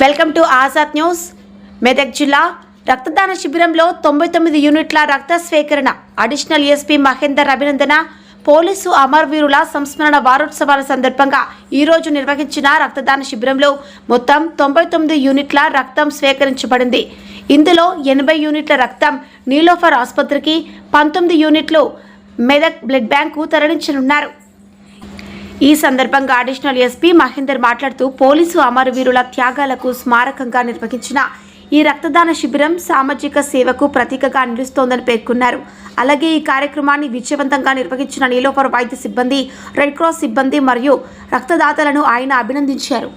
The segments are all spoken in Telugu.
Welcome to Azad news. Medak జిల్లా రక్తదాన శిబిరంలో తొంభై తొమ్మిది యూనిట్ల రక్త స్వీకరణ అడిషనల్ ఎస్పీ మహేందర్ అభినందన పోలీసు అమరవీరుల సంస్మరణ వారోత్సవాల సందర్భంగా ఈరోజు నిర్వహించిన రక్తదాన శిబిరంలో మొత్తం తొంభై తొమ్మిది యూనిట్ల రక్తం స్వీకరించబడింది ఇందులో ఎనభై యూనిట్ల రక్తం నీలోఫర్ ఆసుపత్రికి పంతొమ్మిది యూనిట్లు మెదక్ బ్లడ్ బ్యాంకు తరలించనున్నారు. ఈ సందర్భంగా అడిషనల్ ఎస్పీ మహేందర్ మాట్లాడుతూ పోలీసు అమరవీరుల త్యాగాలకు స్మారకంగా నిర్వహించిన ఈ రక్తదాన శిబిరం సామాజిక సేవకు ప్రతీకగా నిలుస్తోందని పేర్కొన్నారు. అలాగే ఈ కార్యక్రమాన్ని విజయవంతంగా నిర్వహించిన నీలోఫర్ వైద్య సిబ్బంది రెడ్ క్రాస్ సిబ్బంది మరియు రక్తదాతలను ఆయన అభినందించారు.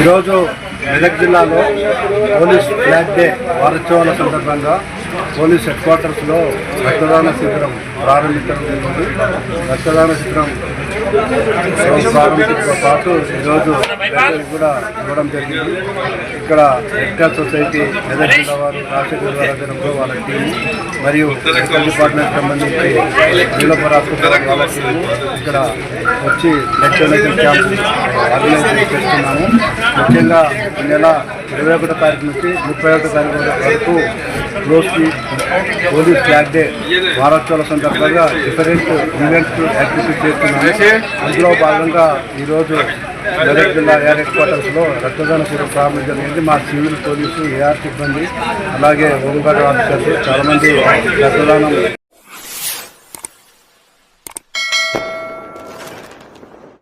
ఈరోజు మెదక్ జిల్లాలో పోలీస్ ఫ్లాగ్ డే వారోత్సవాల సందర్భంగా పోలీస్ హెడ్ క్వార్టర్స్లో రక్తదాన శిబిరం ప్రారంభించడం జరిగింది. రక్తదాన శిబిరం ప్రారంభించడంతో పాటు ఈరోజు కూడా ఇవ్వడం జరిగింది. ఇక్కడ రెడ్ క్రాస్ సొసైటీ మెదక్ జిల్లా వారు రాష్ట్ర గారి వాళ్ళ టీం మరియు మెడికల్ డిపార్ట్మెంట్ సంబంధించి నీలపర హాస్పిటల్ వాళ్ళ టీం ఇక్కడ వచ్చి బ్లడ్ డొనేషన్ క్యాంప్ ఆర్గనైజ్ చేస్తున్నాము ముఖ్యంగా ఈ నెల ఇరవై ఒకటో తారీఖు నుంచి ముప్పై ఒకటో తారీఖు వరకు రోజుకి హోలీ ఫ్లాగ్ డే వారోత్సవాల సందర్భంగా డిఫరెంట్ ఈవెంట్స్ యాక్టివిటీస్ చేస్తున్నాము. అందులో భాగంగా ఈరోజు మెదక్ జిల్లా ఏఆర్ హెడ్ క్వార్టర్స్లో రక్తదాన శిబిరం ప్రారంభం జరిగింది. మా సివిల్ పోలీసు ఏఆర్ సిబ్బంది అలాగే హోంగార్డ్ ఆఫీసర్స్ చాలామంది రక్తదానం